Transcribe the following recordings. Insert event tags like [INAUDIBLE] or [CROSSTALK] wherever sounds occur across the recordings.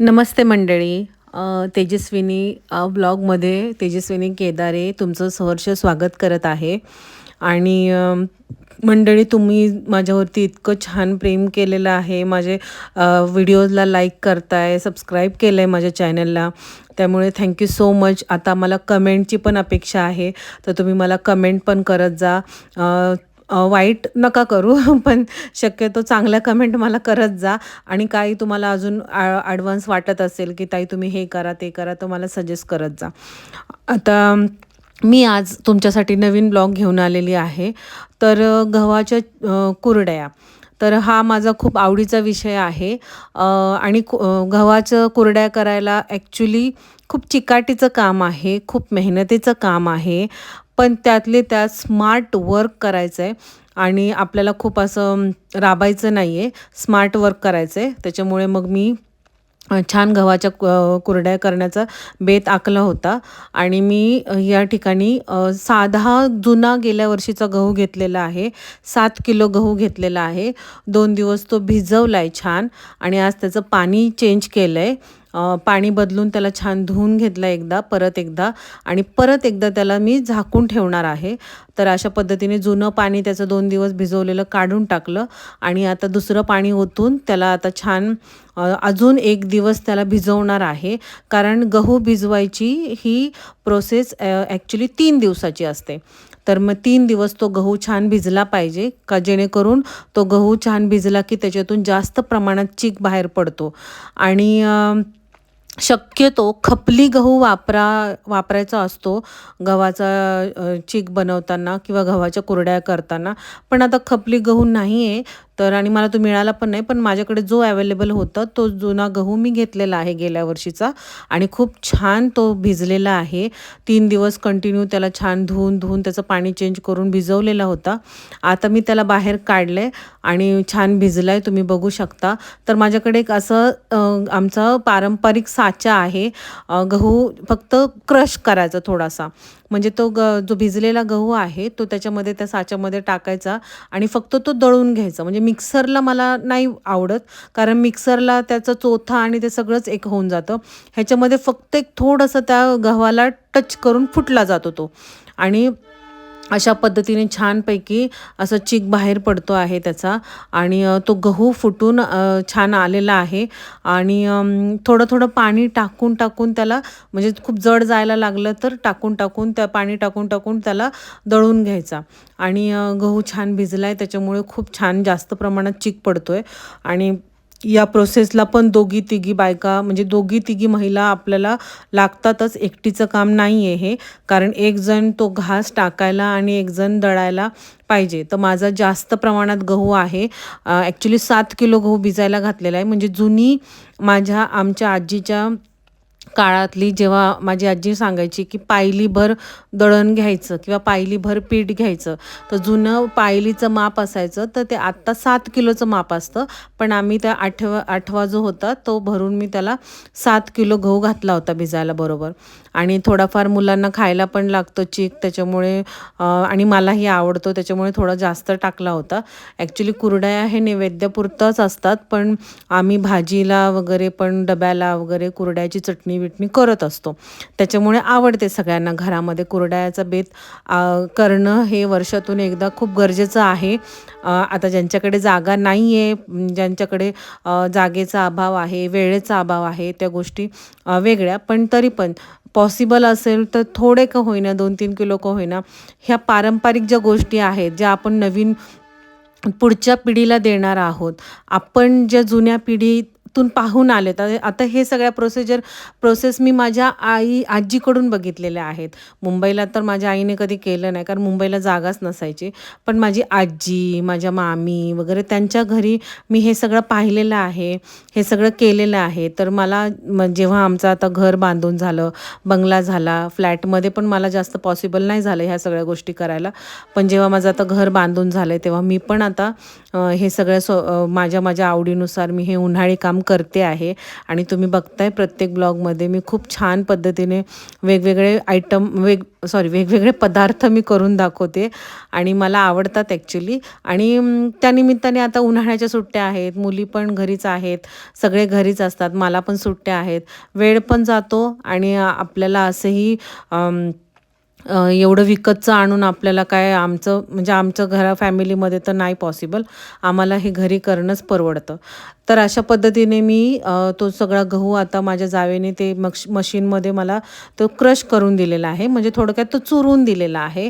नमस्ते मंडळी. तेजस्विनी ब्लॉगमध्ये तेजस्विनी केदारे तुमचं सहर्ष स्वागत करत आहे. आणि मंडळी तुम्ही माझ्यावरती इतकं छान प्रेम केलेलं आहे. माझे व्हिडिओजला लाईक करताय सबस्क्राईब केलं आहे माझ्या चॅनलला. त्यामुळे थँक्यू सो मच आता मला कमेंटची पण अपेक्षा आहे. तर तुम्ही मला कमेंट पण करत जा. वाईट नका करू [LAUGHS] पण शक्यतो चांगल्या कमेंट मला करत जा. आणि काही तुम्हाला अजून ॲडव्हान्स वाटत असेल की ताई तुम्ही हे करा ते करा तर मला सजेस्ट करत जा. आता मी आज तुमच्यासाठी नवीन ब्लॉग घेऊन आलेली आहे. तर गव्हाच्या कुरड्या. तर हा माझा खूप आवडीचा विषय आहे. आणि कु गव्हाचं कुरड्या करायला ॲक्च्युली खूप चिकाटीचं काम आहे खूप मेहनतीचं काम आहे. पण त्यातले त्यात स्मार्ट वर्क करायचं आहे आणि आपल्याला खूप असं राबायचं नाही आहे स्मार्ट वर्क करायचं आहे त्याच्यामुळे मग मी छान गव्हाच्या कुरड्या करण्याचा बेत आखला होता. आणि मी या ठिकाणी साधा जुना गेल्या वर्षीचा गहू घेतलेला आहे. सात किलो गहू घेतलेला आहे. दोन दिवस तो भिजवला आहे छान. आणि आज त्याचं पाणी चेंज केलं आहे पाणी बदलून त्याला छान धुवून घेतलं एकदा परत एकदा. आणि परत एकदा त्याला मी झाकून ठेवणार आहे. तर अशा पद्धतीने जुनं पाणी त्याचं दोन दिवस भिजवलेलं काढून टाकलं. आणि आता दुसरं पाणी ओतून त्याला आता छान अजून एक दिवस त्याला भिजवणार आहे. कारण गहू भिजवायची ही प्रोसेस ॲक्च्युली तीन दिवसाची असते. तर मग तीन दिवस तो गहू छान भिजला पाहिजे का जेणेकरून तो गहू छान भिजला की त्याच्यातून जास्त प्रमाणात चीक बाहेर पडतो. आणि शक्यतो खपली गहू वापरा वापरायचा असतो गव्हाचा चीक बनवताना किंवा गव्हाच्या कुरड्या करताना. पण आता खपली गहू नाही आहे तर आणि मला तो मिळाला पण नाही पण माझ्याकडे जो अवेलेबल होता तो जुना गहू मी घेतलेला आहे गेल्या वर्षीचा. आणि खूप छान तो भिजलेला आहे. तीन दिवस कंटिन्यू त्याला छान धुवून धुवून त्याचं पाणी चेंज करून भिजवलेला होता. आता मी त्याला बाहेर काढलं आहे आणि छान भिजला आहे तुम्ही बघू शकता. तर माझ्याकडे एक असं आमचं आमचा पारंपरिक साचा आहे. गहू फक्त क्रश करायचा थोडासा. म्हणजे तो ग जो भिजलेला गहू आहे तो त्याच्यामध्ये त्या साच्यामध्ये टाकायचा आणि फक्त तो दळून घ्यायचा. म्हणजे मिक्सरला मला नाही आवडत कारण मिक्सरला त्याचं चोथा आणि ते सगळंच एक होऊन जातं. ह्याच्यामध्ये फक्त एक थोडंसं त्या गव्हाला टच करून फुटला जातो तो. आणि अशा पद्धतीने छानपैकी असं चीक बाहेर पडतो आहे त्याचा. आणि तो गहू फुटून छान आलेला आहे. आणि थोडं थोडं पाणी टाकून टाकून त्याला म्हणजे खूप जड जायला लागलं तर टाकून टाकून त्या पाणी टाकून टाकून त्याला दळून घ्यायचा. आणि गहू छान भिजला आहे त्याच्यामुळे खूप छान जास्त प्रमाणात चीक पडतो आहे आणि या प्रोसेसला पण दोघी तिघी बायका म्हणजे दोघी तिघी महिला आपल्याला लागतातच. एकटीचं काम नाही आहे हे. कारण एक जण तो घास टाकायला आणि एक जण दळायला पाहिजे. तर माझा जास्त प्रमाणात गहू आहे. ॲक्च्युली सात किलो गहू भिजायला घातलेला आहे. म्हणजे जुनी माझ्या आमच्या आजीच्या काळातली जेव्हा माझी आजी सांगायची की पायलीभर दळण घ्यायचं किंवा पायलीभर पीठ घ्यायचं तर जुनं पायलीचं माप असायचं तर ते आत्ता सात किलोचं माप असतं. पण आम्ही त्या आठवा आठवा जो होता तो भरून मी त्याला सात किलो गहू घातला होता भिजायला बरोबर. आणि थोडाफार मुलांना खायला पण लागतो चीक त्याच्यामुळे आणि मलाही आवडतो त्याच्यामुळे थोडा जास्त टाकला होता. ॲक्च्युली कुरडया हे नैवेद्यपुरतंच असतात पण आम्ही भाजीला वगैरे पण डब्याला वगैरे कुरड्याची चटणी मी करत असतो. त्याच्यामुळे आवडते सगळ्यांना घरामध्ये कुरड्याचा बेत करणं हे वर्षातून एकदा खूप गरजेचं आहे. आता ज्यांच्याकडे जागा नाही आहे ज्यांच्याकडे जागेचा अभाव आहे वेळेचा अभाव आहे त्या गोष्टी वेगळ्या. पण तरी पण पॉसिबल असेल तर थोडे का होईना दोन तीन किलो का होईना ह्या पारंपरिक ज्या गोष्टी आहेत ज्या आपण नवीन पुढच्या पिढीला देणार आहोत आपण ज्या जुन्या तून पाहून आले तर आता हे सगळ्या प्रोसिजर प्रोसेस मी माझ्या आई आजीकडून बघितलेल्या आहेत. मुंबईला तर माझ्या आईने कधी केलं नाही कारण मुंबईला जागाच नसायची. पण माझी आजी माझ्या मामी वगैरे त्यांच्या घरी मी हे सगळं पाहिलेलं आहे. हे सगळं केलेलं आहे. तर मला जेव्हा आमचं आता घर बांधून झालं बंगला झाला फ्लॅटमध्ये पण मला जास्त पॉसिबल नाही झालं ह्या सगळ्या गोष्टी करायला. पण जेव्हा माझं आता घर बांधून झालं आहे तेव्हा मी पण आता हे सगळं सो माझ्या माझ्या आवडीनुसार मी हे उन्हाळी काम करते आहे. आणि तुम्ही बघताय प्रत्येक ब्लॉगमध्ये मी खूप छान पद्धतीने वेगवेगळे आयटम वेग सॉरी वेगवेगळे पदार्थ मी करून दाखवते. आणि मला आवडतात ॲक्च्युली आणि त्यानिमित्ताने आता उन्हाळ्याच्या सुट्ट्या आहेत मुली पण घरीच आहेत सगळे घरीच असतात मला पण सुट्ट्या आहेत. वेळ पण जातो आणि आपल्याला असंही एवढं विकतचं आणून आपल्याला काय आमचं म्हणजे आमचं घरा फॅमिलीमध्ये तर नाही पॉसिबल आम्हाला हे घरी करणंच परवडतं. तर अशा पद्धतीने मी तो सगळा गहू आता माझ्या जावेने ते मक्ष मशीनमध्ये मला तो क्रश करून दिलेला आहे. म्हणजे थोडक्यात तो चुरून दिलेला आहे.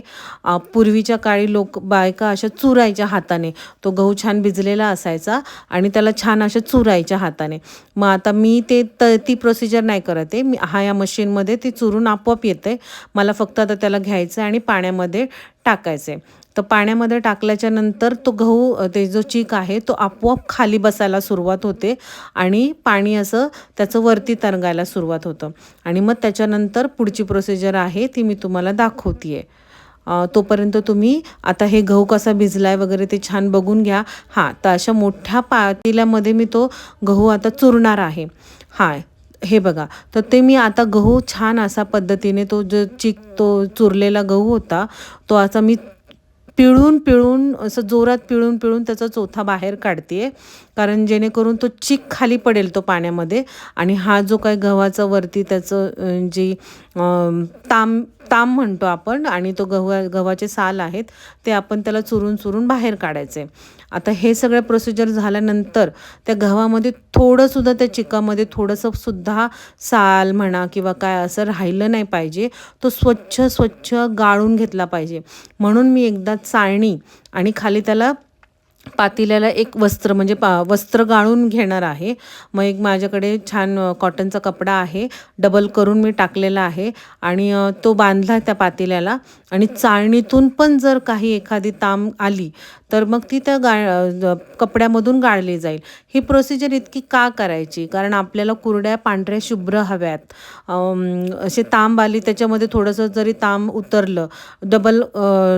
पूर्वीच्या काळी लोक बायका अशा चुरायच्या हाताने. तो गहू छान भिजलेला असायचा आणि त्याला छान अशा चुरायच्या हाताने. मग आता मी ते त ती प्रोसिजर नाही करत आहे. मी हा या मशीनमध्ये ती चुरून आपोआप येते मला फक्त आता त्याला घ्यायचं आहे आणि पाण्यामध्ये टाकायचं. आहे तर पाण्यामध्ये टाकल्याच्या नंतर तो गहू ते जो चीक आहे तो आपोआप खाली बसायला सुरुवात होते आणि पाणी असं त्याचं वरती तरंगायला सुरुवात होतं. आणि मग त्याच्यानंतर पुढची प्रोसिजर आहे ती मी तुम्हाला दाखवते आहे तोपर्यंत तुम्ही आता हे गहू कसा भिजलाय वगैरे ते छान बघून घ्या. हां तर अशा मोठ्या पातेल्यामध्ये मी तो गहू आता चुरणार आहे. हां हे बघा तर ते मी आता गहू छान असा पद्धतीने तो जो चिक तो चुरलेला गहू होता तो असा मी पिळून पिळून असं जोरात पिळून पिळून त्याचा चोथा बाहेर काढते कारण जेणेकरून तो चिक खाली पडेल तो पाण्यामध्ये. आणि हा जो काय गव्हाचा वरती त्याचं जी ताम ताम म्हणतो आपण आणि तो गव्हा गव्हाचे साल आहेत ते आपण त्याला चुरून चुरून बाहेर काढायचे. आता हे सगळं प्रोसिजर झाल्यानंतर त्या गव्हामध्ये थोडंसुद्धा त्या चिकामध्ये थोडंसं सुद्धा साल म्हणा किंवा काय असं राहिलं नाही पाहिजे. तो स्वच्छ स्वच्छ गाळून घेतला पाहिजे. म्हणून मी एकदा चाळणी आणि खाली त्याला पातेल्याला एक वस्त्र म्हणजे पा वस्त्र गाळून घेणार आहे. मग एक माझ्याकडे छान कॉटनचा कपडा आहे. डबल करून मी टाकलेला आहे. आणि तो बांधला त्या पातेल्याला. आणि चाळणीतून पण जर काही एखादी ताम आली तर मग ती त्या गा कपड्यामधून गाळली जाईल. ही प्रोसिजर इतकी का करायची? कारण आपल्याला कुरड्या पांढऱ्या शुभ्र हव्यात. असे तांब आली त्याच्यामध्ये थोडंसं जरी तांब उतरलं डबल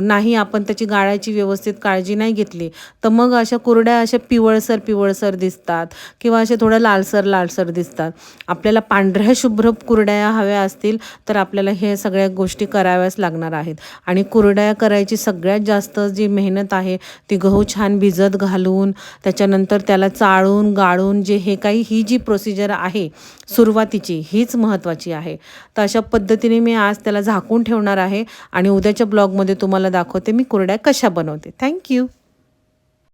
नाही आपण त्याची गाळायची व्यवस्थित काळजी नाही घेतली तर मग अशा कुरड्या अशा पिवळसर पिवळसर दिसतात किंवा अशा थोड्या लालसर लालसर दिसतात. आपल्याला पांढऱ्या शुभ्र कुरड्या हव्या असतील तर आपल्याला हे सगळ्या गोष्टी कराव्याच लागणार आहेत. आणि कुरड्या करायची सगळ्यात जास्त जी मेहनत आहे ती गहू छान भिजत घालून त्याच्यानंतर त्याला चाळून गाळून जे हे काही ही जी प्रोसिजर आहे सुरुवातीची हीच महत्त्वाची आहे. तर अशा पद्धतीने मी आज त्याला झाकून ठेवणार आहे आणि उद्याच्या ब्लॉगमध्ये तुम्हाला दाखवते मी कुरड्या कशा बनवते. थँक्यू